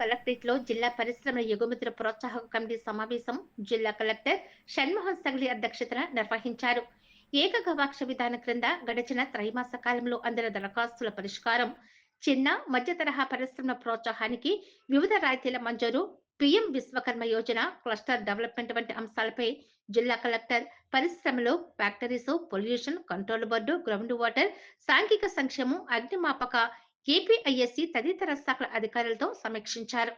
కలెక్టరేట్లో జిల్లా పరిశ్రమల ఎగుమతుల ప్రోత్సాహక కమిటీ సమావేశం జిల్లా కలెక్టర్ షణ్మోహన్ సగలి అధ్యక్షతన నిర్వహించారు. ఏక గవాక్ష విధానం క్రింద గడిచిన త్రైమాస కాలంలో అందిన దరఖాస్తుల పరిష్కారం చిన్న మధ్య తరహా పరిశ్రమల ప్రోత్సాహానికి వివిధ రాయితీల మంజూరు PM Vishwakarma Yojana cluster development వంటి అంశాలపై జిల్లా కలెక్టర్ పరిశ్రమలు factories pollution control board ground water సాంఘిక సంక్షేమం అగ్నిమాపక ఏపీఐఎస్సి తదితర శాఖల అధికారులతో సమీక్షించారు.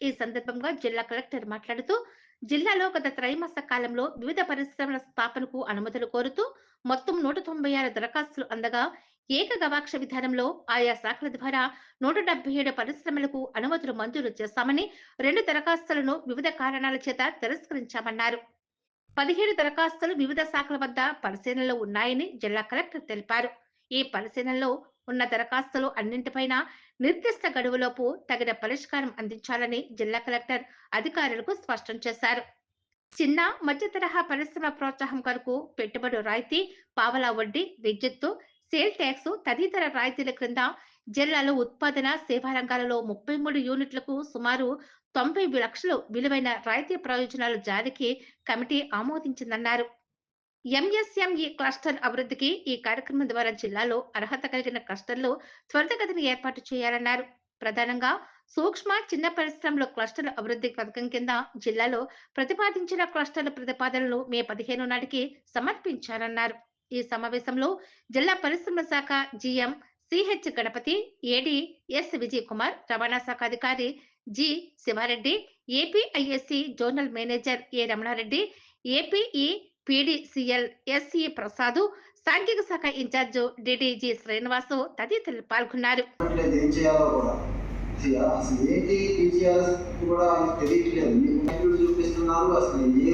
ఈ సందర్భంగా జిల్లా కలెక్టర్ మాట్లాడుతూ జిల్లాలో గత త్రైమాస కాలంలో వివిధ పరిశ్రమల స్థాపనకు అనుమతులు కోరుతూ మొత్తం నూట తొంభై ఆరు దరఖాస్తులు అందగా ఏక గవాక్ష విధానంలో ఆయా శాఖల ద్వారా నూట డెబ్బై ఏడు పరిశ్రమలకు అనుమతులు మంజూరు చేశామని రెండు దరఖాస్తులను వివిధ కారణాల చేత తిరస్కరించామన్నారు. పదిహేడు దరఖాస్తులు వివిధ శాఖల వద్ద పరిశీలనలో ఉన్నాయని జిల్లా కలెక్టర్ తెలిపారు. ఈ పరిశీలనలో ఉన్న దరఖాస్తులు అన్నింటిపైన నిర్దిష్ట గడువులోపు తగిన పరిష్కారం అందించాలని జిల్లా కలెక్టర్ అధికారులకు స్పష్టం చేశారు. చిన్న మధ్య తరహా పరిశ్రమ ప్రోత్సాహం కొరకు పెట్టుబడి రాయితీ పావలా వడ్డీ విద్యుత్తు సేల్ ట్యాక్స్ తదితర రాయితీల క్రింద జిల్లాలో ఉత్పాదన సేవా రంగాలలో ముప్పై మూడు యూనిట్లకు సుమారు తొంభై లక్షలు విలువైన రాయితీ ప్రయోజనాలు జారీకి కమిటీ ఆమోదించిందన్నారు. ఎంఎస్ఎంఈ క్లస్టర్ అభివృద్ధికి ఈ కార్యక్రమం ద్వారా జిల్లాలో అర్హత కలిగిన క్లస్టర్లు త్వరితగతిని ఏర్పాటు చేయాలన్నారు. ప్రధానంగా సూక్ష్మ చిన్న పరిశ్రమల క్లస్టర్ అభివృద్ధి పథకం కింద జిల్లాలో ప్రతిపాదించిన క్లస్టర్ల ప్రతిపాదనలు మే పదిహేను నాటికి సమర్పించాలన్నారు ఈ సమావేశంలో జిల్లా పరిశ్రమల శాఖ GM CH Ganapathi AD S Vijay Kumar రవాణా శాఖ అధికారి G Shivareddy APISC zonal manager A Ramanareddy APE PDCL SE Prasad సాంఘిక శాఖ ఇన్ఛార్జ్ డిడిజి శ్రీనివాసు తదితరులు పాల్గొన్నారు. అసలు ఏంటి టీచర్స్ కూడా తెలియట్లేదు. మీకు చూపిస్తున్నారు అసలు ఏ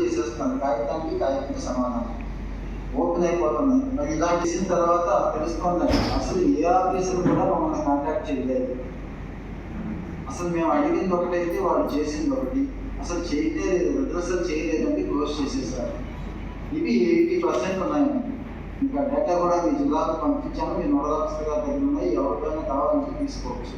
చేసేస్తున్నారు. కాగితానికి సమాధానం ఓపెన్ అయిపోతున్నాయి మరి ఇలా చేసిన తర్వాత తెలుసుకున్నాయి అసలు ఏ ఆఫీసర్ కూడా మమ్మల్ని కాంటాక్ట్ చేయలేదు. అసలు మేము అడిగింది ఒకటైతే వాళ్ళు చేసింది ఒకటి అసలు చేయలేదు రిగ్రెసల్ చేయలేదండి క్లోజ్ చేసేసారు. ఇవి ఎయిటీ పర్సెంట్ ఉన్నాయి. ఇంకా డేటా కూడా మీ జిల్లాకు పంపించాము మీ నోడల్ ఆఫీసర్ గారి దగ్గర ఉన్నాయి. ఎవరికైనా కావాలంటే తీసుకోవచ్చు.